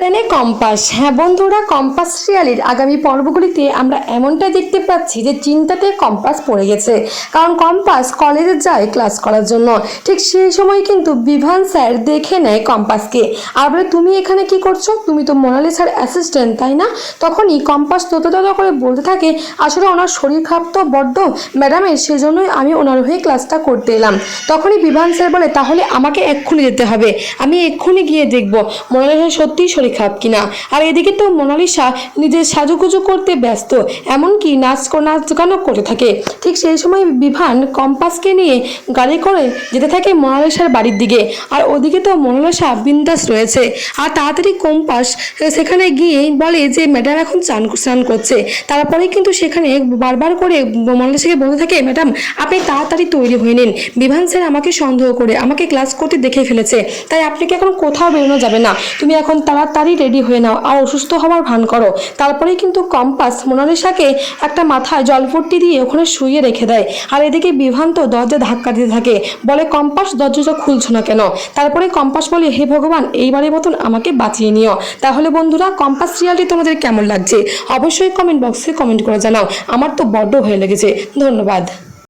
টেনে কম্পাস। হ্যাঁ বন্ধুরা, কম্পাস সিরিয়ালের আগামী পর্বগুলিতে আমরা এমনটাই দেখতে পাচ্ছি যে চিন্তাতে কম্পাস পড়ে গেছে। কারণ কম্পাস কলেজে যায় ক্লাস করার জন্য। ঠিক সেই সময় কিন্তু বিভান স্যার দেখে নেয় কম্পাসকে। আর তুমি এখানে কি করছ? তুমি তো মোনালি স্যার অ্যাসিস্ট্যান্ট তাই না? তখনই কম্পাস তোতো করে বলতে থাকে, আসলে ওনার শরীর খারাপ তো, বড্ড। ম্যাডামের সেজন্যই আমি ওনার হয়ে ক্লাসটা করতে এলাম। তখনই বিভান স্যার বলে, তাহলে আমাকে এক্ষুনি যেতে হবে। আমি এক্ষুনি গিয়ে দেখব। স্যার সত্যিই শরীর খারাপ কিনা? আর এদিকে তো মোনালিসা নিজের সাজুগুজু করতে ব্যস্ত, এমনকি নাচ নাচ গানও করে থাকে। ঠিক সেই সময় বিভান কম্পাসকে নিয়ে গাড়ি করে যেতে থাকে মোনালিসার বাড়ির দিকে। আর ওদিকে তো মোনালিসা বিন্দাস রয়েছে। আর তাড়াতাড়ি কম্পাস সেখানে গিয়ে বলে যে, ম্যাডাম এখন চান স্নান করছে। তারপরে কিন্তু সেখানে বারবার করে মোনালিসাকে বলতে থাকে, ম্যাডাম, আপনি তাড়াতাড়ি তৈরি হয়ে নিন। বিভান স্যার আমাকে সন্দেহ করে আমাকে ক্লাস করতে দেখে ফেলেছে। তাই আপনাকে এখন কোথাও বেরোনো যাবে না। তুমি এখন তাড়াতাড়ি রেডি হয়ে নাও আর অসুস্থ হওয়ার ভান করো। তারপরেই কিন্তু কম্পাস মোনালিসাকে একটা মাথায় জলপট্টি দিয়ে ওখানে শুয়ে রেখে দেয়। আর এদিকে বিভ্রান্ত দরজা ধাক্কা দিতে থাকে। বলে, কম্পাস, দরজাটা খুলছো না কেন? তারপরে কম্পাস বলে, হে ভগবান, এইবারের মতন আমাকে বাঁচিয়ে নিও। তাহলে বন্ধুরা, কম্পাস সিরিয়ালটি তোমাদের কেমন লাগছে? অবশ্যই কমেন্ট বক্সে কমেন্ট করে জানাও। আমার তো বড্ড হয়ে লেগেছে। ধন্যবাদ।